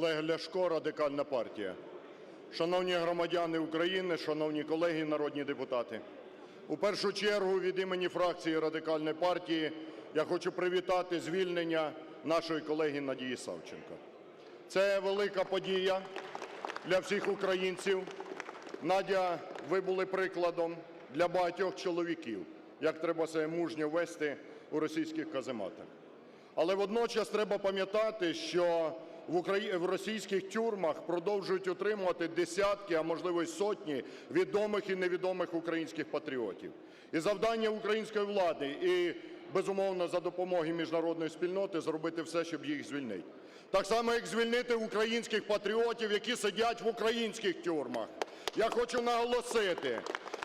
Олег Ляшко, Радикальна партія. Шановні громадяни України, шановні колеги народні депутати! У першу чергу від імені фракції Радикальної партії я хочу привітати звільнення нашої колеги Надії Савченко. Це велика подія для всіх українців. Надя, ви були прикладом для багатьох чоловіків, як треба себе мужньо вести у російських казематах. Але водночас треба пам'ятати, що в російських тюрмах продовжують утримувати десятки, а можливо й сотні відомих і невідомих українських патріотів. І завдання української влади і, безумовно, за допомоги міжнародної спільноти зробити все, щоб їх звільнити. Так само, як звільнити українських патріотів, які сидять в українських тюрмах. Я хочу наголосити,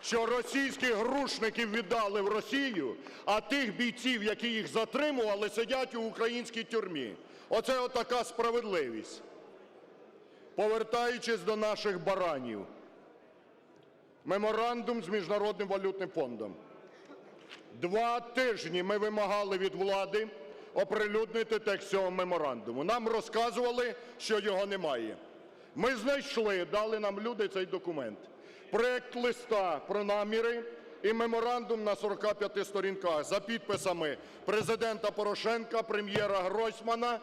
що російських грушників віддали в Росію, а тих бійців, які їх затримували, сидять у українській тюрмі. Оце отака справедливість. Повертаючись до наших баранів. Меморандум з Міжнародним валютним фондом. Два тижні ми вимагали від влади оприлюднити текст цього меморандуму. Нам розказували, що його немає. Ми знайшли, дали нам люди цей документ. Проект листа про наміри і меморандум на 45 сторінках за підписами Президента Порошенка, Прем'єра Гройсмана,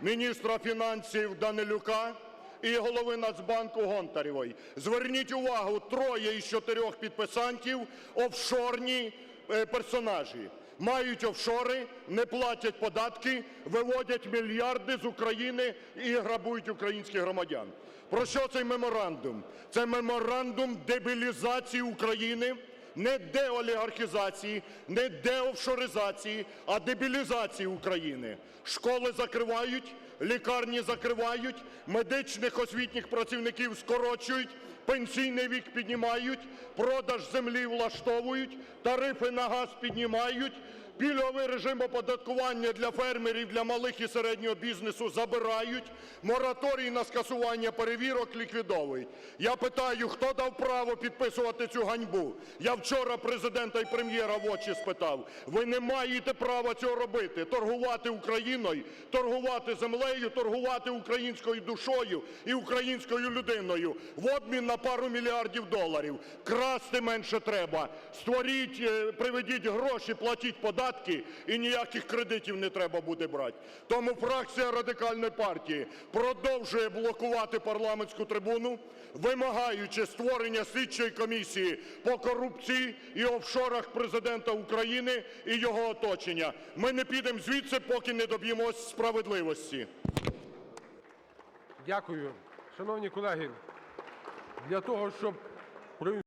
міністра фінансів Данилюка і голови Нацбанку Гонтарєвої. Зверніть увагу, троє із чотирьох підписантів – офшорні е, персонажі. Мають офшори, не платять податки, виводять мільярди з України і грабують українських громадян. Про що цей меморандум? Це меморандум дебілізації України, не деолігархізації, не деофшоризації, а дебілізації України. Школи закривають, лікарні закривають, медичних освітніх працівників скорочують, пенсійний вік піднімають, продаж землі влаштовують, тарифи на газ піднімають, пільговий режим оподаткування для фермерів, для малих і середнього бізнесу забирають, мораторій на скасування перевірок ліквідовують. Я питаю, хто дав право підписувати цю ганьбу? Я вчора Президента і Прем'єра в очі спитав. Ви не маєте права цього робити, торгувати Україною, торгувати землею, торгувати українською душою і українською людиною в обмін на пару мільярдів доларів. Красти менше треба. Створіть, е, приведіть гроші, платіть податки і ніяких кредитів не треба буде брати. Тому фракція Радикальної партії продовжує блокувати парламентську трибуну, вимагаючи створення слідчої комісії по корупції і офшорах Президента України і його оточення. Ми не підемо звідси, поки не доб'ємось справедливості. Дякую. Шановні колеги, для того, щоб